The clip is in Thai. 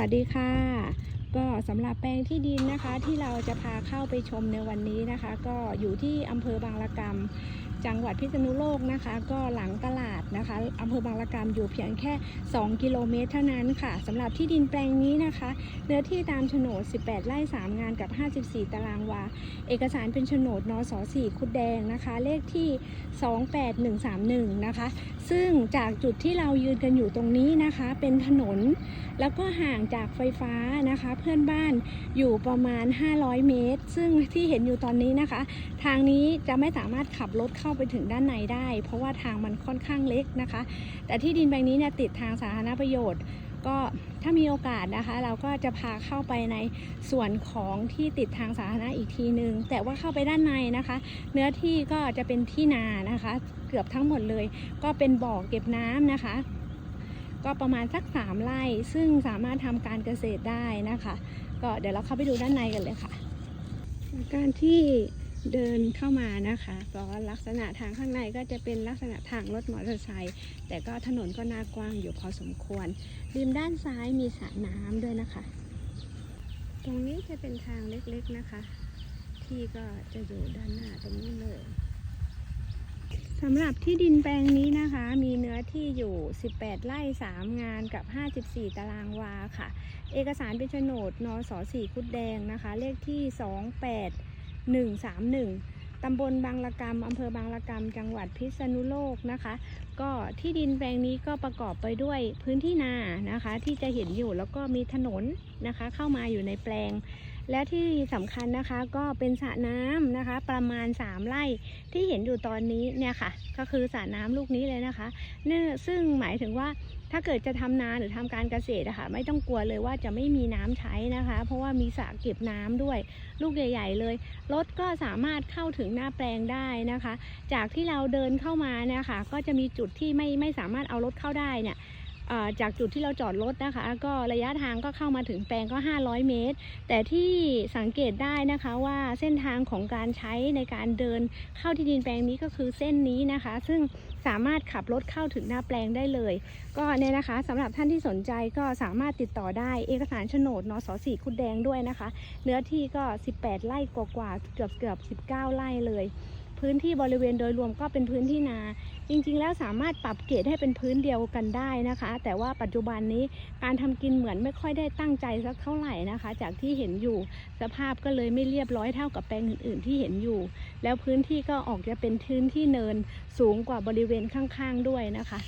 สวัสดีค่ะ ก็สำหรับแปลงที่ดินนะคะที่เราจะพาเข้าไปชมในวันนี้นะคะ ก็อยู่ที่อำเภอบางละกำจังหวัดพิษณุโลกนะคะ ก็หลังตลาดนะคะอำเภอบางละกำอยู่เพียงแค่ 2 กิโลเมตรเท่านั้นค่ะสำหรับที่ดินแปลงนี้นะคะ เนื้อที่ตามโฉนด 18 ไร่ 3 งานกับ 54 ตารางวา เอกสารเป็นโฉนดนส4คุดแดงนะคะ เลขที่ 28131 นะคะ ซึ่งจากจุดที่เรายืนกันอยู่ตรงนี้นะคะ เป็นถนน แล้วก็ห่างจากไฟฟ้านะคะ เพื่อนบ้านอยู่ประมาณ 500 เมตร ซึ่งที่เห็นอยู่ตอนนี้นะคะ ทางนี้จะไม่สามารถขับรถเข้าาไปถึงด้านในได้ เพราะว่าทางมันค่อนข้างเล็กนะคะ แต่ที่ดินแปลงนี้เนี่ยติดทางสาธารณประโยชน์ ก็ถ้ามีโอกาสนะคะ เราก็จะพาเข้าไปในส่วนของที่ติดทางสาธารณะอีกทีนึง แต่ว่าเข้าไปด้านในนะคะ เนื้อที่ก็จะเป็นที่นานะคะ เกือบทั้งหมดเลย ก็เป็นบ่อเก็บน้ำนะคะ ก็ประมาณสักสามไร่ซึ่งสามารถทำการเกษตรได้นะคะ ก็เดี๋ยวเราเข้าไปดูด้านในกันเลยค่ะ การที่ เดินเข้ามานะคะก็ลักษณะทางข้างในก็จะเป็นลักษณะทางรถมอเตอร์ไซค์แต่ก็ถนนก็น่ากว้างอยู่พอสมควร ริมด้านซ้ายมีสระน้ำด้วยนะคะ ตรงนี้จะเป็นทางเล็กๆนะคะ ที่ก็จะอยู่ด้านหน้าตรงนี้เลยสำหรับที่ดินแปลงนี้นะคะ มีเนื้อที่อยู่ 18 ไร่ 3 งานกับ 54 ตารางวาค่ะ เอกสารเป็นโฉนดนส4คุดแดงนะคะ เลขที่ 131 ตำบลบางละกำอำเภอบางละกำจังหวัดพิษณุโลกนะคะ ก็ที่ดินแปลงนี้ก็ประกอบไปด้วยพื้นที่นานะคะ ที่จะเห็นอยู่แล้วก็มีถนนนะคะ เข้ามาอยู่ในแปลง และที่สำคัญนะคะก็เป็นสระน้ำนะคะ ประมาณ 3 ไร่ที่เห็นอยู่ตอนนี้เนี่ยค่ะ ก็คือสระน้ำลูกนี้เลยนะคะเนื่อซึ่งหมายถึงว่า ถ้าเกิดจะทำนาหรือทำการเกษตรอะค่ะไม่ต้องกลัวเลยว่าจะไม่มีน้ำใช้นะคะ เพราะว่ามีสระเก็บน้ำด้วย ลูกใหญ่ ๆ เลยรถก็สามารถเข้าถึงหน้าแปลงได้นะคะ จากที่เราเดินเข้ามาเนี่ยค่ะก็จะมีจุดที่ไม่ไม่สามารถเอารถเข้าได้เนี่ย จากจุดที่เราจอดรถนะคะ ก็ระยะทางก็เข้ามาถึงแปลงก็ 500 เมตร แต่ที่สังเกตได้นะคะว่าเส้นทางของการใช้ในการเดินเข้าที่ดินแปลงนี้ก็คือเส้นนี้นะคะ ซึ่งสามารถขับรถเข้าถึงหน้าแปลงได้เลย ก็เนี่ยนะคะสำหรับท่านที่สนใจก็สามารถติดต่อได้เอกสารโฉนดนสสี่คุดแดงด้วยนะคะ เนื้อที่ก็ 18 ไร่กว่าๆเกือบเกือบ19 ไร่เลย พื้นที่บริเวณโดยรวมก็เป็นพื้นที่นา จริงๆแล้วสามารถปรับเกรดให้เป็นพื้นเดียวกันได้นะคะ แต่ว่าปัจจุบันนี้การทำกินเหมือนไม่ค่อยได้ตั้งใจสักเท่าไหร่นะคะ จากที่เห็นอยู่สภาพก็เลยไม่เรียบร้อยเท่ากับแปลงอื่น ๆ ที่เห็นอยู่ แล้วพื้นที่ก็ออกจะเป็นพื้นที่เนินสูงกว่าบริเวณข้างๆด้วยนะคะ